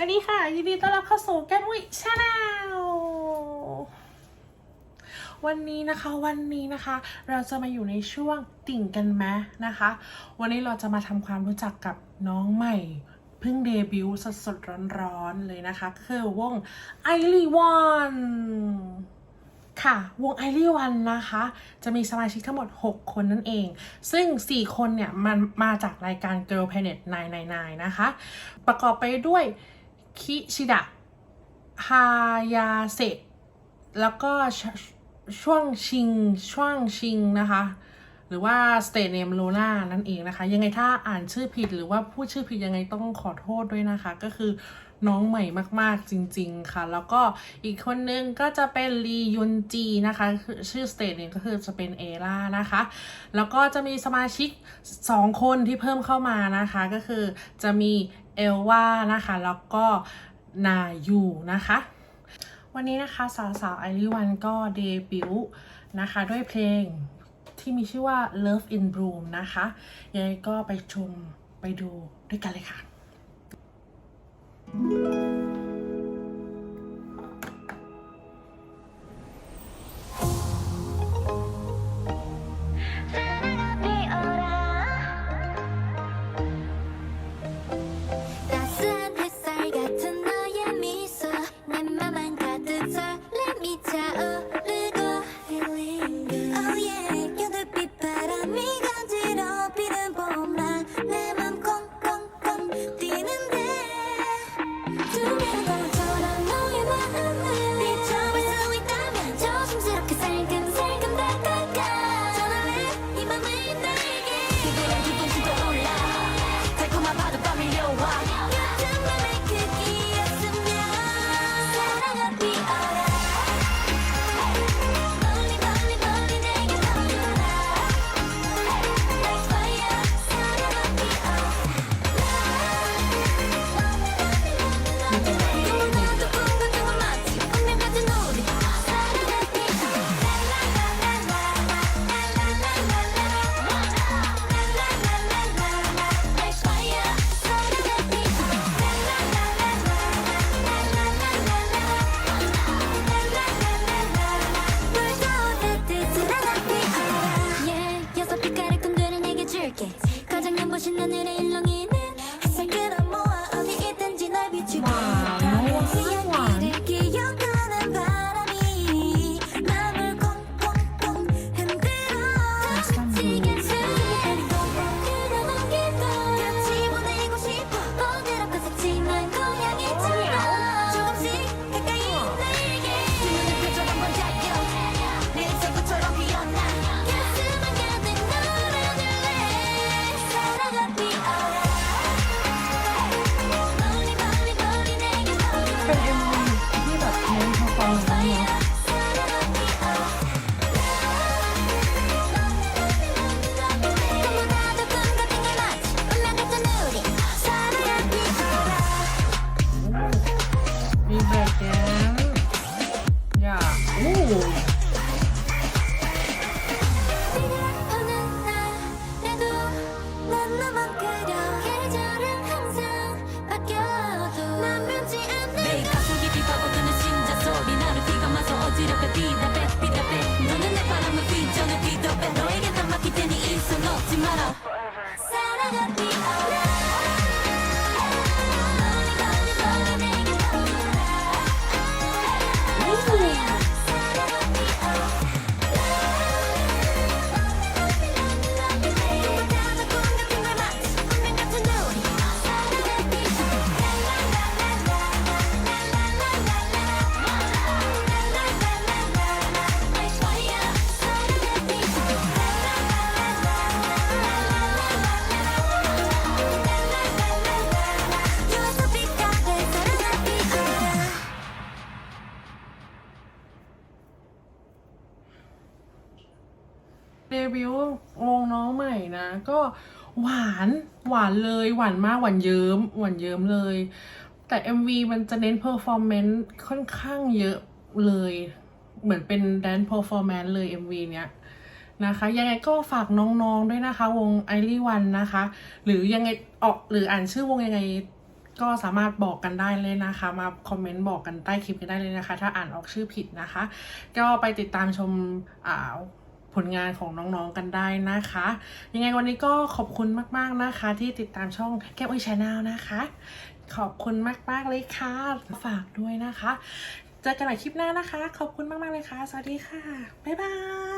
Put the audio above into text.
สวัสดีค่ะ ยินดีต้อนรับเข้าสู่แก้มวิชาแนลวันนี้นะคะวันนี้นะคะ เราจะมาอยู่ในช่วงติ่งกันไหมนะคะ วันนี้เราจะมาทำความรู้จักกับน้องใหม่เพิ่งเดบิวต์สดๆร้อนๆเลยนะคะ คือวงไอรีวันค่ะ วงไอรีวันนะคะ จะมีสมาชิกทั้งหมด 6 คนนั่นเอง ซึ่ง 4 คนเนี่ย มันมาจากรายการ Girl Planet 999 นะคะ ประกอบไปด้วย คิชิดะ ฮายาเซะแล้วก็ช่วงชิง ช่วงชิงนะคะ หรือว่า State Name Luna นั่นเองนะคะ ยังไงถ้าอ่านชื่อผิดหรือว่าพูดชื่อผิดยังไงต้องขอโทษด้วยนะคะ ก็คือน้องใหม่มากๆจริง ๆ ค่ะ แล้วก็อีกคนนึงก็จะเป็นลียุนจีนะคะคือชื่อ State Name ก็คือจะเป็นเอล่านะคะ แล้วก็จะมีสมาชิก 2 คนที่เพิ่มเข้ามานะคะ ก็คือจะมี เอลวานะคะ แล้วก็นายูนะคะ วันนี้นะคะสาวสาวไอริวันก็เดบิวต์นะคะ ด้วยเพลงที่มีชื่อว่า Love in Bloom นะคะยังไงก็ไปชมไปดูด้วยกันเลยค่ะ따스 โเดบิวต์วงน้องใหม่นะ ก็หวานหวานเลยหวานมากหวานเยิ้มหวานเยิ้มเลย แต่ MV มันจะเน้นเพอร์ฟอร์แมนซ์ค่อนข้างเยอะเลย เหมือนเป็นแดนเพอร์ฟอร์แมนซ์เลย MV เนี้ยนะคะ ยังไงก็ฝากน้องๆด้วยนะคะ วงไอรีวันนะคะ หรือยังไงออกหรืออ่านชื่อวงยังไงก็สามารถบอกกันได้เลยนะคะ มาคอมเมนต์บอกกันใต้คลิปกันได้เลยนะคะ ถ้าอ่านออกชื่อผิดนะคะ ก็ไปติดตามชมอ่า ลงานของน้องๆกันได้นะคะ ยังไงวันนี้ก็ขอบคุณมากๆนะคะ ที่ติดตามช่องแก้วอุ้ยชาแนลนะคะ ขอบคุณมากๆเลยค่ะ ฝากด้วยนะคะ เจอกันใหม่คลิปหน้านะคะ ขอบคุณมากๆเลยค่ะ สวัสดีค่ะ บ๊ายบาย